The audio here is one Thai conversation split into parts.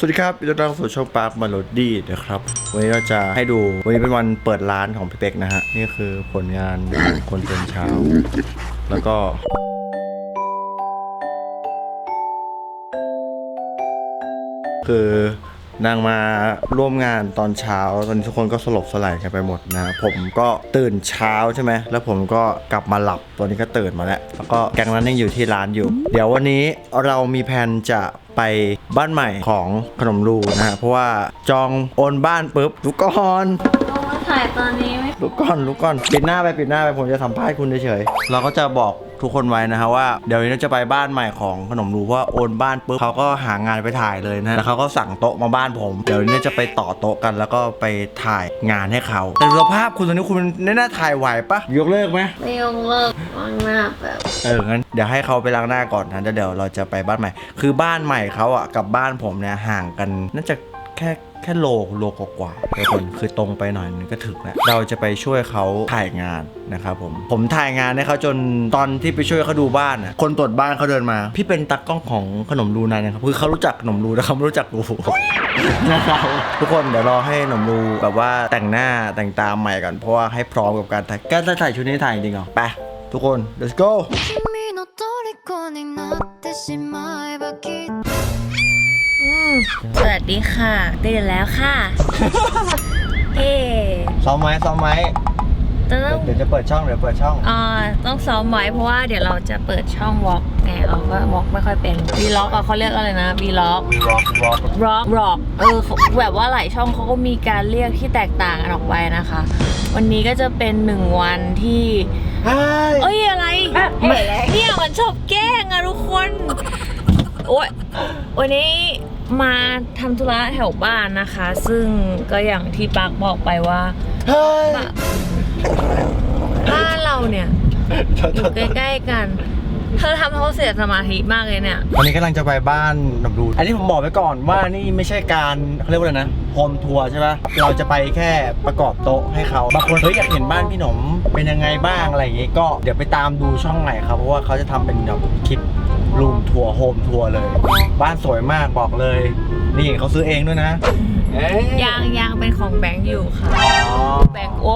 สวัสดีครับยินดีต้อนรับสู่ช่องปาร์คมาโลดี้นะครับวันนี้เราจะให้ดูวันนี้เป็นวันเปิดร้านของพี่เป็กนะฮะนี่คือผลงานคนตื่นเช้า แล้วก็คือนางมาร่วมงานตอนเช้า ตอนนี้ทุกคนก็สลบสลายกันไปหมดนะ ผมก็ตื่นเช้าใช่ไหม แล้วผมก็กลับมาหลับตัวนี้ก็ตื่นมาแล้ว แล้วก็แกงนั้นยังอยู่ที่ร้านอยู่ เดี๋ยววันนี้เรามีแผนจะ ไปบ้านใหม่ของขนมรูนะฮะเพราะว่าจองโอนบ้านปุ๊บลุกก่อนเอามาถ่ายตอนนี้ไหมลุกก่อนลุกก่อนปิดหน้าไปปิดหน้าไปผมจะสัมภาษณ์คุณเฉยๆเราก็จะบอก ทุกคนไว้นะฮะว่าเดี๋ยวนี้เราจะไปบ้านใหม่ของขนมรูเพราะว่าโอนบ้านปุ๊บเขาก็หางานไปถ่ายเลยนะแล้วเขาก็สั่งโต๊ะมาบ้านผม เดี๋ยวนี้จะไปต่อโต๊ะกันแล้วก็ไปถ่ายงานให้เขาแต่สภาพคุณตอนนี้คุณไม่น่าถ่ายไหวปะยกเลิกไหมไม่ยกเลิกวางหน้าแบบเอองั้นเดี๋ยวให้เขาไปล้างหน้าก่อนนะแล้วเดี๋ยวเราจะไปบ้านใหม่ คือบ้านใหม่เขาอะกับบ้านผมเนี่ยห่างกันน่าจะแค่แค่โลโลกว่าๆทุกคนคือตรงไปหน่อยนึงก็ถึงแล้วเราจะไปช่วยเขาถ่ายงานนะครับผมผมถ่ายงานให้เขาจนตอนที่ไปช่วยเขาดูบ้านอ่ะคนตรวจบ้านเขาเดินมา พี่เป็นตากล้องของขนมรูนานนะครับคือเขารู้จักขนมรูแต่เขาไม่รู้จักรูนะครับทุกคนเดี๋ยวรอให้ขนมรูแบบว่าแต่งหน้าแต่งตาใหม่ก่อนเพราะว่าให้พร้อมกับการถ่ายแกจะถ่ายชุดนี้ถ่ายจริงเหรอไปทุกคน let's go 君の虜になってしまえばきっと อืม สวัสดีค่ะตื่นแล้วค่ะ เอ๊ซ้อมไหมซ้อมไหมจะต้องเดี๋ยวจะเปิดช่องเดี๋ยวเปิดช่องอ่าต้องซ้อมไว้เพราะว่าเดี๋ยวเราจะเปิดช่องวอล์กไงเราก็วอล์กไม่ค่อยเป็นวีล็อกเขาเรียกอะไรนะวีล็อกร็อกร็อกร็อกร็อกเออเขาแบบว่าหลายช่องเขาก็มีการเรียกที่แตกต่างกันออกไปนะคะ วันนี้ก็จะเป็นหนึ่งวันที่เฮ้ยเอ้ยอะไรเนี่ยมันชอบแกล้งอะทุกคนโอ้ยวันนี้ มาทำธุระแถวบ้านนะคะ ซึ่งก็อย่างที่ปาร์คบอกไปว่าเฮ้ยบ้าบ้านเราเนี่ยอยู่ใกล้ๆกัน เธอทำเขาเสียสมาธิมากเลยเนี่ย วันนี้กำลังจะไปบ้านหนำรูอันนี้ผมบอกไว้ก่อนว่านี่ไม่ใช่การเขาเรียกว่าอะไรนะโฮมทัวร์ใช่ปะเราจะไปแค่ประกอบโต๊ะให้เขาบางคนเฮ้ยอยากเห็นบ้านพี่หนมเป็นยังไงบ้างอะไรอย่างงี้ก็เดี๋ยวไปตามดูช่องไหนครับเพราะว่าเขาจะทำเป็นแบบคลิป รูมทัวร์โฮมทัวร์เลย บ้านสวยมากบอกเลย นี่เขาซื้อเองด้วยนะเอ้ยยางยางเป็นของแบงค์อยู่ค่ะ อ๋อแบงค์โอ้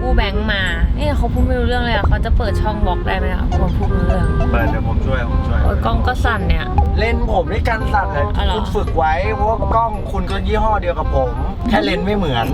กู้แบงค์มาเนี่ยเขาพูดไม่รู้เรื่องเลยอะเขาจะเปิดช่องบล็อกได้ไหมอะคนพูดไม่รู้เรื่องเปิดเดี๋ยวผมช่วยผมช่วย โอ้ยกล้องก็สั่นเนี่ย เลนส์ผมนี่กันสั่นเลยอ๋อเหรอ คุณฝึกไว้เพราะว่ากล้องคุณก็ยี่ห้อเดียวกับผม แค่เลนส์ไม่เหมือน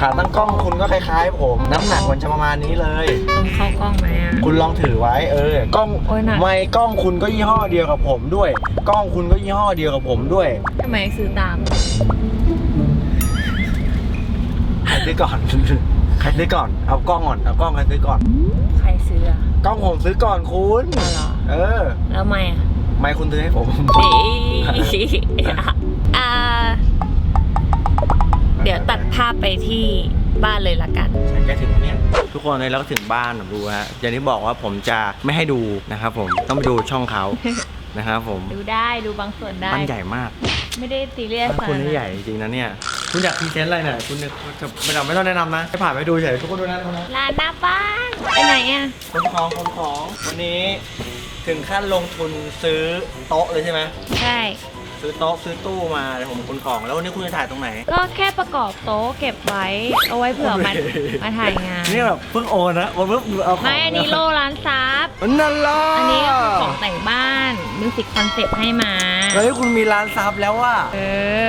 ขาตั้งกล้องคุณก็คล้ายๆ ผม น้ำหนักมันจะประมาณนี้เลยคุณเข้ากล้องไหมอะคุณลองถือไว้ เออกล้องโอ้ยหนัก ไมค์กล้องคุณก็ยี่ห้อเดียวกับผมด้วย กล้องคุณก็ยี่ห้อเดียวกับผมด้วยทำไมซื้อตาม ใครซื้อก่อนใครซื้อก่อนเอากล้องก่อนเอากล้องใครซื้อก่อน ใครซื้ออะกล้องผมซื้อก่อนคุณอ๋อเหรอเออ แล้วไม่อะไมค์คุณซื้อให้ผม เอ๊ะอ่า เดี๋ยวตัดภาพไปที่บ้านเลยละกันใช่แกถึงเนี่ยทุกคนเลยแล้วก็ถึงบ้านผมดูฮะอย่างที่บอกว่าผมจะไม่ให้ดูนะครับผมต้องไปดูช่องเขานะครับผมดูได้ดูบางส่วนได้บ้านใหญ่มาก ไม่ได้ตีเรียสบ้านคุณนี่ใหญ่จริงๆนะเนี่ยคุณอยากพรีเซนต์อะไรเนี่ยคุณเนี่ยไม่ต้องไม่ต้องแนะนำนะให้ผ่านไปดูเฉยทุกคนดูนะทุกคนนะร้านหน้าบ้านไปไหนอะคนของคนของวันนี้ถึงขั้นลงทุนซื้อโต๊ะเลยใช่ไหมใช่ ซื้อโต๊ะซื้อตู้มาเดี๋ยวผมคนของแล้ววันนี้คุณจะถ่ายตรงไหน ก็แค่ประกอบโต๊ะเก็บไว้ เอาไว้เผื่อมามาถ่ายงาน นี่แบบเพิ่งโอนนะโอนปุ๊บเอาของไม่อันนี้โลร้านซับนั่นล่ะอันนี้ก็คือของแต่งบ้านมิวสิกคอนเซ็ปต์ให้มาเฮ้ยคุณมีร้านซับแล้วว่ะเอ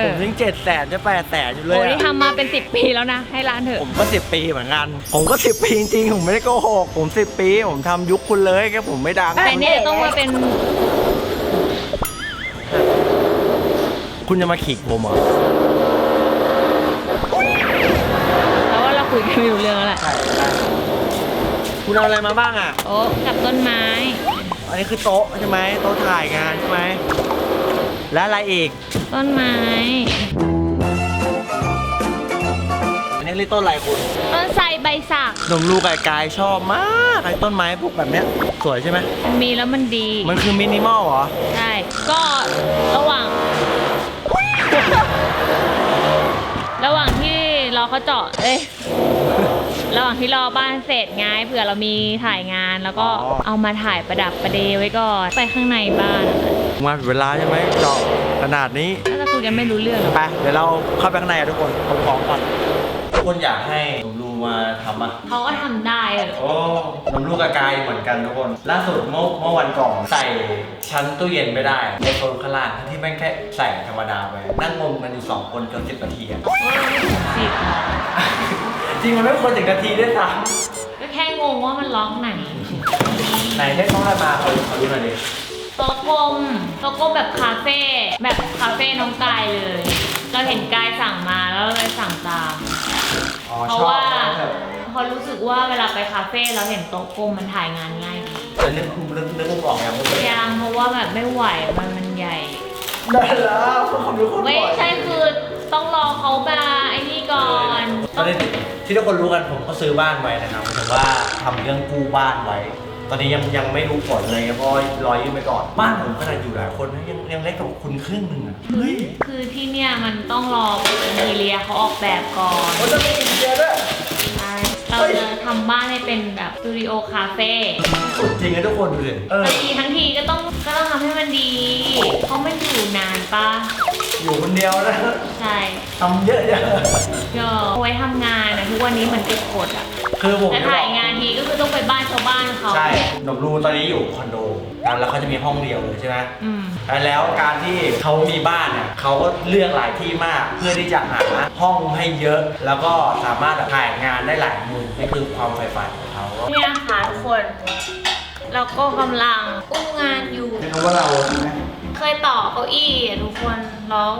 อผมถึงเจ็ดแสนจะแปดแสนอยู่เลยโอ้อะนี่ทำมาเป็น10ปีแล้วนะ ให้ร้านเถอะ ผมก็สิบปีเหมือนกัน ผมก็สิบปีจริงๆผมไม่ได้โกหกผมสิบปี ผมทำยุคคุณเลยแค่ผมไม่ดังแต่เนี่ยต้องมาเป็น คุณจะมาขีกผมเหรอแล้วว่าเราคุยกันไม่รู้เรื่องแล้วแหละใช่คุณเอาอะไรมาบ้างอะโต๊ะกับต้นไม้ อันนี้คือโต๊ะใช่ไหมโต๊ะถ่ายงานใช่ไหม และอะไรอีก ต้นไม้ อันนี้เรียกต้นอะไรคุณต้นไทรใบสัก หนุ่มลูกไก่กายชอบมากไอ้ต้นไม้พวกแบบเนี้ย สวยใช่ไหมมันมีแล้วมันดี มันคือมินิมอลเหรอ ใช่ ก็ระหว่าง ระหว่างที่รอเขาเจาะ เอ้ย ระหว่างที่รอบ้านเสร็จไงเผื่อเรามีถ่ายงานแล้วก็อ๋อ เอามาถ่ายประดับประเดไว้ก่อนไปข้างในบ้านมาผิดเวลาใช่ไหมเจาะขนาดนี้น่าจะคือดกันไม่รู้เรื่องหรอกไปเดี๋ยวเราเข้าไปข้างในอะทุกคนผมของก่อนทุกคนอยากให้หนุ่มรู มาทำอะเขาก็ทำได้เออโอ้หนุ่มรูกบกายเหมือนกันทุกคน ล่าสุดเมื่อเมื่อวันก่อนใส่ชั้นตู้เย็นไม่ได้ในโซนข้างล่างทั้งที่แม่งแค่ใส่ธรรมดาไปนั่งงมกันอยู่สองคนเกือบสิบนาทีอะเออไม่ถึงสิบหรอกจริงมันไม่ควรถึงนาทีด้วยซ้ก็แค่งงว่ามันร้องไหนำไหนได้ต้องได้มาขอดูขอดูหน่อยดิโต๊ะกลมโต๊ะกลมแบบคาเฟ่แบบคาเฟ่น้องกายเลย เราเห็นกายสั่งมาแล้วเราเลยสั่งตาม อ๋อเพชราะอบว่านะแบบพอรู้ สึกว่าเวลาไปคาเฟ่เราเห็นโต๊ะกลมมันถ่ายงานง่ายดีแต่นึกนึกนึกไม่ออกยังยังเพราะว่าแบบไม่ไหวมันมันใหญ่ได้แล้วเพราะผมรู้คนไม่บ่อยใช่คือต้องรอเขามาไอ้นี่ก่อนตอนนี้ที่ทุกคนรู้กันผมก็ซื้อบ้านไว้นะครับแต่ว่าทำเรื่องกู้บ้านไว้ ตอนนี้ยังยังไม่รู้ผลเลยเพราะรอยื่นไปก่อน บ้านผมขนาดอยู่หลายคนนะยังยังเล็กกว่าคุณครึ่งหนึ่งอะเฮ้ยคือที่เนี่ยมันต้องรออินทีเรียเขาออกแบบก่อนมันจะมีอีกเยอะด้วยใช่ เราจะทำบ้านให้เป็นแบบสตูดิโอคาเฟ่สุดจริงนะทุกคนดูดิเออทั้งทีทั้งทีก็ต้องก็ต้องทำให้มันดี เพราะมันอยู่นานปะอยู่คนเดียวนะใช่ทำเยอะเยอะก็เอาไว้ทำงานนะทุกวันนี้เหมือนเก็บกดอะคือผมแต่จะบถ่าอยกงานทีก็คือต้องไปบ้านชาวบ้านเขาใช่หนมรูตอนนี้อยู่คอนโด กันแล้วเขาจะมีห้องเดียวเลยใช่ไหมอืม แล้วการที่เขามีบ้านเนี่ยเขาก็เลือกหลายที่มาก เพื่อที่จะหาห้องให้เยอะ แล้วก็สามารถถ่ายงานได้หลายมุมนี่คือความใฝ่ฝันของเขา เนี่ยค่ะทุกคน เราก็กำลังอุ้มงานอยู่ไม่รู้ว่าเราใช่ไหมเคยต่อเก้าอี้อะทุกคน แล้ว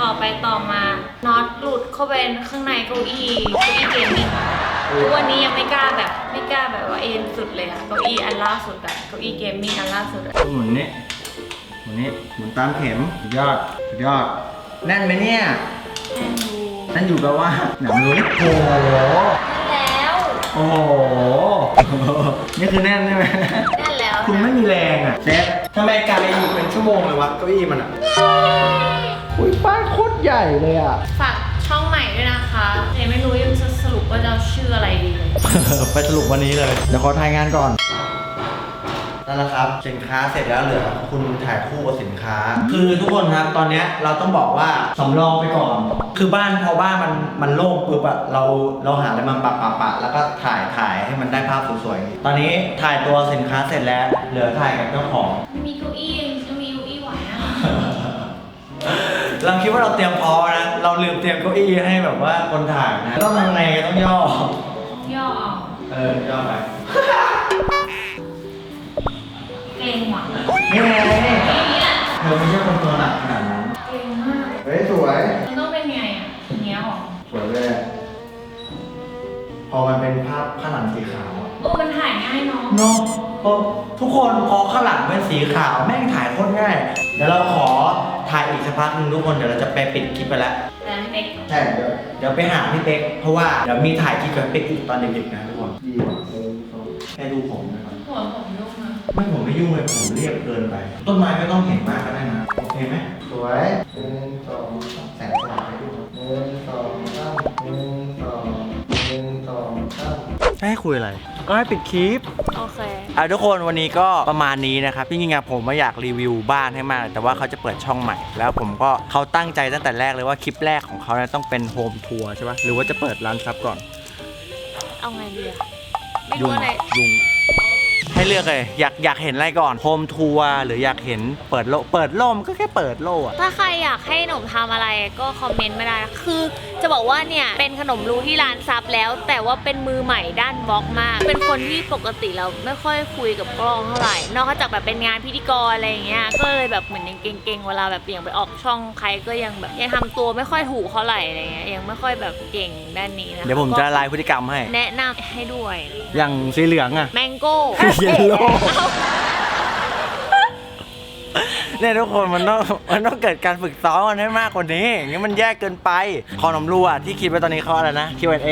ต่อไปต่อมาน็อตหลุดเข้าไปข้างในเก้าอี้เก้าอี้เกมมิ่ง ทุกวันนี้ยังไม่กล้าแบบไม่กล้าแบบว่าเอ็นสุดเลยอะเก้าอี้อันล่าสุดอะเก้าอี้เกมมิ่งอันล่าสุดอะหมุนนี้หมุนนี้หมุนตามเข็มสุดยอดสุดยอดแน่นไหมเนี่ยแอนดูนั่นอยู่แปลว่าหนังรู้โอ้โหแล้วโอ้โหนี่คือแน่นใช่ไหมแน่นแล้วคุณไม่มีแรงอะเซฟทำไมไกลอยู่เป็นชั่วโมงเลยวะเก้าอี้มันอะอุ้ยป้ายโคตรใหญ่เลยอะฝากช่องใหม่ด้วยนะคะแต่ไม่รู้ยังจะสรุป ว่าจะเอาชื่ออะไรดีเลยไปสรุปวันนี้เลย เดี๋ยวขอถ่ายงานก่อน นั่นแหละครับ สินค้าเสร็จแล้วเหลือคุณถ่ายคู่กับสินค้า คือทุกคนครับตอนเนี้ยเราต้องบอกว่าสำรองไปก่อน คือบ้านพอบ้านมันมันโล่งปุ๊บอะเราเราหาอะไรมาปะปะปะแล้วก็ถ่ายถ่ายให้มันได้ภาพสวยๆตอนนี้ถ่ายตัวสินค้าเสร็จแล้ว เหลือถ่ายกับเจ้าของ ไม่มีเก้าอี้จะมีเก้าอี้ไหวนะ เราคิดว่าเราเตรียมพอนะ เราลืมเตรียมเก้าอี้ให้แบบว่าคนถ่ายนะต้องทำไงต้องย่อ ย่อเอาเออย่อไปเกรงหวังนี่ไงอย่างนี้แหละเธอไม่ใช่คนตัวหนักขนาดนั้นเกรงมาก เฮ้ยสวย มันต้องเป็นไงอะอย่างเงี้ยหรอสวยเลยพอมันเป็นภาพข้างหลังสีขาวอะโอ้มันถ่ายง่ายเนาะ เนาะพอทุกคนพอข้างหลังเป็นสีขาวแม่งถ่ายโคตรง่ายเดี๋ยวเราขอ ถ่ายอีกสักพักหนึงทุกคนเดี๋ยวเราจะไปปิดคลิปไปแล้วแต่พี่เป๊กใช่เดี๋ยวเดี๋ยวไปหาพี่เป๊กเพราะว่าเดี๋ยวมีถ่ายคลิปกับพี่เป๊กอีกตอนเด็กๆนะทุกคนดีว่ะเออแค่ดูผมนะครับหัวผมยุ่งนะไม่ผมไม่ยุ่งเลยผมเรียบเกินไป ต้นไม้ไม่ต้องเห็นมากก็ได้นะโอเคไหมสวยหนึ่งสองสามแสงสว่างไปดูหนึ่งสองสามหนึ่งสองหนึ่งสองสาม ให้คุยอะไร ก็ให้ปิดคลิป โอเค อะทุกคนวันนี้ก็ประมาณนี้นะครับจริงๆอะผมไม่อยากรีวิวบ้านให้มาก แต่ว่าเขาจะเปิดช่องใหม่ แล้วผมก็เขาตั้งใจตั้งแต่แรกเลยว่าคลิปแรกของเขาเนี่ยต้องเป็นโฮมทัวร์ใช่ปะหรือว่าจะเปิดร้านซับก่อนเอาไงดีอะไม่รู้อะไร ยุง ให้เลือกเลย อยากอยากเห็นอะไรก่อนโฮมทัวร์หรืออยากเห็นเปิดโลเปิดโล่มนก็แค่เปิดโล่อะ ถ้าใครอยากให้หนมทำอะไรก็คอมเมนต์มาได้นะคือ จะบอกว่าเนี่ยเป็นขนมรูที่ร้านซับแล้ว แต่ว่าเป็นมือใหม่ด้านบล็อกมาก เป็นคนที่ปกติเราไม่ค่อยคุยกับกล้องเท่าไหร่ นอกจากแบบเป็นงานพิธีกรอะไรอย่างเงี้ย ก็เลยแบบเหมือนยังเก่งๆเวลาแบบอย่างไปออกช่องใครก็ยังแบบยังทำตัวไม่ค่อยถูกเท่าไหร่อะไรเงี้ย ยังไม่ค่อยแบบเก่งด้านนี้นะเดี๋ยวผมจะละลายพฤติกรรมให้ แนะนำให้ด้วย อย่างสีเหลืองอะ แมงโก้ Yellow เนี่ยทุกคนมันต้องมันต้องเกิดการฝึกซ้อมกันให้มากกว่านี้อย่างนี้มันแยกเกินไปคอนมรูอะที่คิดไว้ตอนนี้เขาอะไรนะ Q&A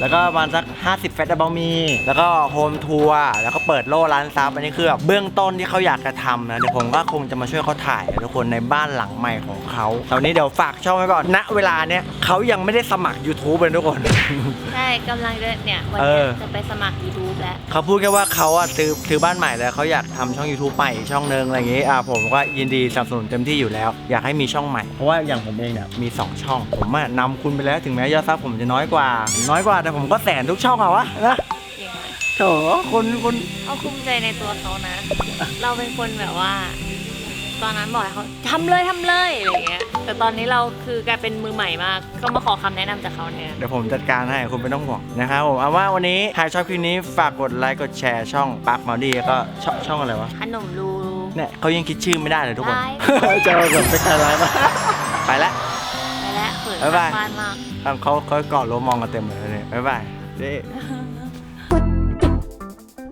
แล้วก็ประมาณสัก 50เฟสบเบิลมี แล้วก็โฮมทัวร์แล้วก็เปิดโล่ร้านซับอันนี้คือแบบเบื้องต้นที่เขาอยากจะทำนะเดี๋ยวผมก็คงจะมาช่วยเขาถ่ายทุกคนในบ้านหลังใหม่ของเขาตอนนี้เดี๋ยวฝากช่องไว้ก่อนณเวลาเนี้ยเขายังไม่ได้สมัคร YouTube เลยทุกคน ใช่กำลังจะเนี่ยวันเอนี้อจะไปสมัคร YouTube แล้ว เขาพูดแค่ว่าเขาอะซื้อซื้อบ้านใหม่แล้วเขาอยากทำช่อง YouTube ใหม่อีกช่องนึงอะไรอย่างงี้อะผมก็ยินนดีสนับสนุนเต็มที่อยู่แล้ว อยากให้มีช่องใหม่ เพราะว่าอย่างผมเองเนี่ยมี 2 ช่อง ผมอะนำคุณไปแล้วถึงแม้ยอดซับผมจะน้อยกว่า น้อยกว่าแต่ผมก็แสนทุกช่องอะวะนะจริงไหมโถคุณคุณเขาภูมิใจในตัวเขานะ เราเป็นคนแบบว่า ตอนนั้นบอกให้เขาทำเลยทำเลยอะไรอย่างเงี้ยแต่ตอนนี้เราคือกลายเป็นมือใหม่มาก ก็มาขอคำแนะนำจากเขาเนี่ยเดี๋ยวผมจัดการให้คุณไม่ต้องห่วงนะครับผมเอาว่าวันนี้ใครชอบคลิปนี้ฝากกดไลค์กดแชร์ช่องปาร์คมาดีแล้วก็ช่องช่องอะไรวะ ขนมรู เนี่ยเขายังคิดชื่อไม่ได้เลยทุกคน ได้ จะเอาแบบไปใครไลฟ์มาไปแล้วไปแล้วเขินบ๊ายบาย บ้านมาก เขาเขาเกาะโลมองกันเต็มเลยเนี่ยบ๊ายบายเด้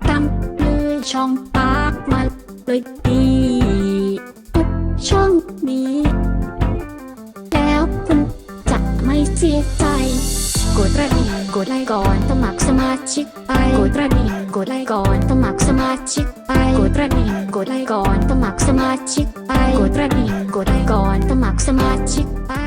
ตามเลยช่องปากมาเลยดีทุก ช่องนี้ แล้วคุณจะไม่เสียใจ กดกระดิ่งกดไลค์ก่อนสมัครสมาชิกไปกดกระดิ่งกดไลค์ก่อนสมัครสมาชิกไปกดกระดิ่งกดไลค์ก่อนสมัครสมาชิกไปกดกระดิ่งกดไลค์ก่อนสมัครสมาชิกไป